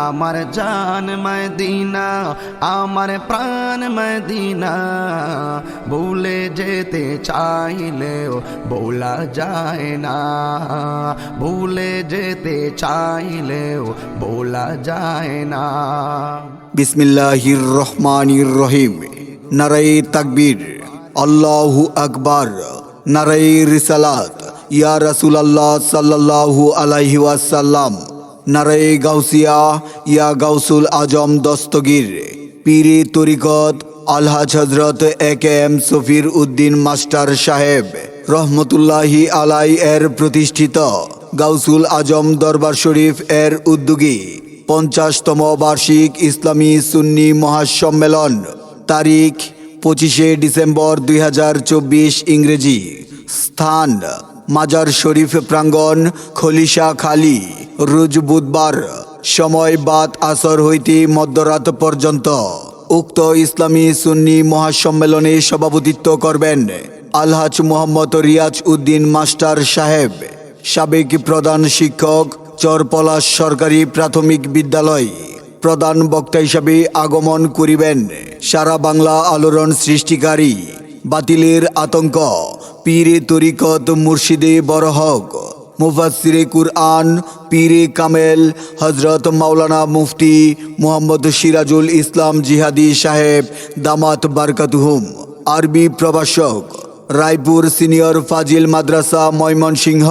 আমার জান মদিনা আমার প্রাণ মদিনা ভুলে যেতে চাইলেও বলা যায় না ভুলে যেতে চাইলেও বলা যায় না বিসমিল্লাহির রহমানির রহিম নারাই তাকবীর আল্লাহু আকবার নারাই রিসালাত ইয়া রাসূলুল্লাহ সাল্লাল্লাহু আলাইহি ওয়াসাল্লাম নারাই গাউসিয়া, ইয়া গাউসুল আজম দস্তগীর। পীরে তরিকত আলহাজ হজরত A K M Safir Uddin master Saheb রহমতুল্লাহি আলাই এর প্রতিষ্ঠিত গাউসুল আজম দরবার শরীফ এর উদ্যোগী। পঞ্চাশতম বার্ষিক ইসলামী সুন্নি মহাসম্মেলন, তারিখ পঁচিশে ডিসেম্বর দুই হাজার চব্বিশ ইংরেজি। স্থান, মাজার শরীফ প্রাঙ্গণ খলিশা খালি। রোজ বুধবার সময় বাদ আসর হইতে মধ্যরাত পর্যন্ত উক্ত ইসলামী সুন্নি মহাসম্মেলনে সভাপতিত্ব করবেন আলহাজ মোহাম্মদ রিয়াজ উদ্দিন মাস্টার সাহেব, সাবেক প্রধান শিক্ষক, চরপলাশ সরকারি প্রাথমিক বিদ্যালয়। প্রধান বক্তা হিসাবে আগমন করিবেন। সারা বাংলা আলোড়ন সৃষ্টিকারী বাতিলের আতঙ্ক, পীরে তরিকত মুর্শিদে বরহক মুফাসিরে কুরআন, পীরে কামেল হজরত মাওলানা মুফতি মোহাম্মদ সিরাজুল ইসলাম জিহাদি সাহেব, দামাত বারকাতুহুম। আরবি প্রভাষক, রায়পুর সিনিয়র ফাজিল মাদ্রাসা ময়মনসিংহ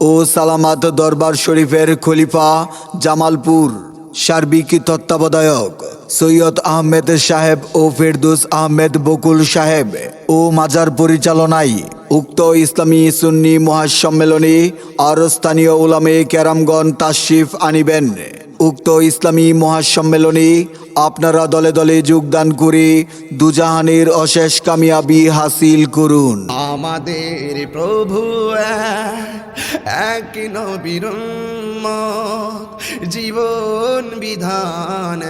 ও সালামাত দরবার শরীফের খলিফা জামালপুর। সার্বিক তত্ত্বাবধায়ক সৈয়দ আহমেদ সাহেব ও ফেরদুস আহমেদ বকুল সাহেব ও মাজার পরিচালনায় উক্ত ইসলামী সুন্নি মহাসম্মেলনে আর স্থানীয় উলামে ক্যারামগণ তাশরিফ আনিবেন। উক্ত ইসলামী মহাসম্মেলনে আপনারা দলে দলে যোগদান করে দুজাহানের অশেষ কামিয়াবি হাসিল করুন। আমাদের প্রভু এক নবীর উম্মত, জীবন বিধান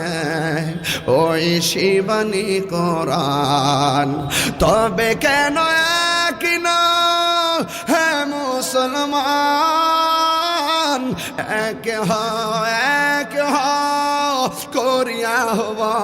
ওই শিবানী কোরআন। তবে কেন এক না হে মুসলমান? এক হ এক হ করিয়া হবা